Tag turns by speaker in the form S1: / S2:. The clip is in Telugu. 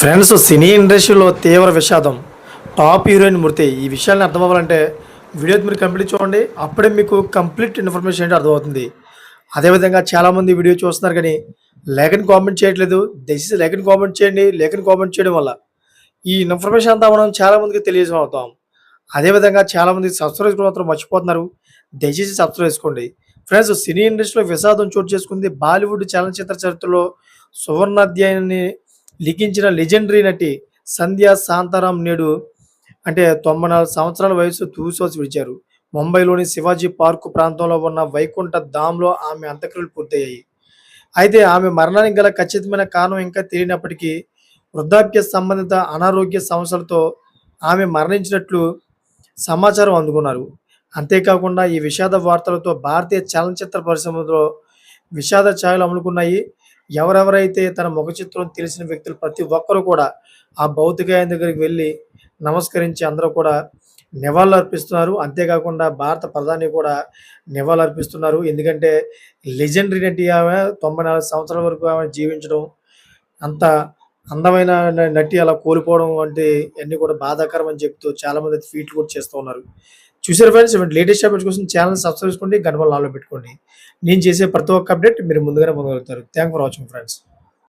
S1: ఫ్రెండ్స్ సినీ ఇండస్ట్రీలో తీవ్ర విషాదం. టాప్ హీరోయిన్ మృతి ఈ విషయాన్ని అర్థం అవ్వాలంటే వీడియో మీరు కంప్లీట్ చూడండి అప్పుడే మీకు కంప్లీట్ ఇన్ఫర్మేషన్ ఏంటి అర్థమవుతుంది. అదేవిధంగా చాలామంది వీడియో చూస్తున్నారు కానీ లేఖని కామెంట్ చేయట్లేదు. దయచేసి లేఖని కామెంట్ చేయండి లేఖని కామెంట్ చేయడం వల్ల ఈ ఇన్ఫర్మేషన్ అంతా మనం చాలామందికి తెలియజేయడం అవుతాం అదేవిధంగా చాలామంది సబ్స్క్రైబ్ మాత్రం మర్చిపోతున్నారు. దయచేసి సబ్స్క్రైబ్ చేసుకోండి. ఫ్రెండ్స్ సినీ ఇండస్ట్రీలో విషాదం చోటు చేసుకుంది బాలీవుడ్ చలనచిత్ర చరిత్రలో సువర్ణాధ్యాయాన్ని లిఖించిన లెజెండరీ నటి సంధ్యా శాంతారాం నేడు అంటే తొంభై నాలుగు సంవత్సరాల వయసు తూసోసి విడిచారు. ముంబైలోని శివాజీ పార్కు ప్రాంతంలో ఉన్న వైకుంఠ ధామ్లో ఆమె అంత్యక్రియలు పూర్తయ్యాయి. అయితే ఆమె మరణానికి గల ఖచ్చితమైన కారణం ఇంకా తెలియనప్పటికీ వృద్ధాప్య సంబంధిత అనారోగ్య సమస్యలతో ఆమె మరణించినట్లు సమాచారం అందుకున్నారు. అంతేకాకుండా ఈ విషాద వార్తలతో భారతీయ చలనచిత్ర పరిశ్రమలో విషాద ఛాయలు అమ్ముకున్నాయి. ఎవరెవరైతే తన ముఖ చిత్రం తెలిసిన వ్యక్తులు ప్రతి ఒక్కరూ కూడా ఆ భౌతిక ఆయన దగ్గరికి వెళ్ళి నమస్కరించి అందరూ కూడా నివాళులు అర్పిస్తున్నారు అంతేకాకుండా భారత ప్రధాని కూడా నివాళులు అర్పిస్తున్నారు ఎందుకంటే లెజెండరీ నటి ఆమె తొంభై నాలుగు సంవత్సరాల వరకు ఆమె జీవించడం అంత అందమైన నటి అలా కోల్పోవడం వంటి అన్నీ కూడా బాధాకరం అని చెప్తూ చాలా మంది ట్వీట్లు కూడా చేస్తూ ఉన్నారు. చూసారు ఫ్రెండ్స్ ఇటువంటి లేటెస్ట్ అప్డేట్స్ కోసం ఛానల్ సబ్స్క్రైబ్ చేసుకోండి గంటల నాలో పెట్టుకోండి. నేను చేసే ప్రతి ఒక్క అప్డేట్ మీరు ముందుగానే పొందగలుగుతారు. Thank for watching friends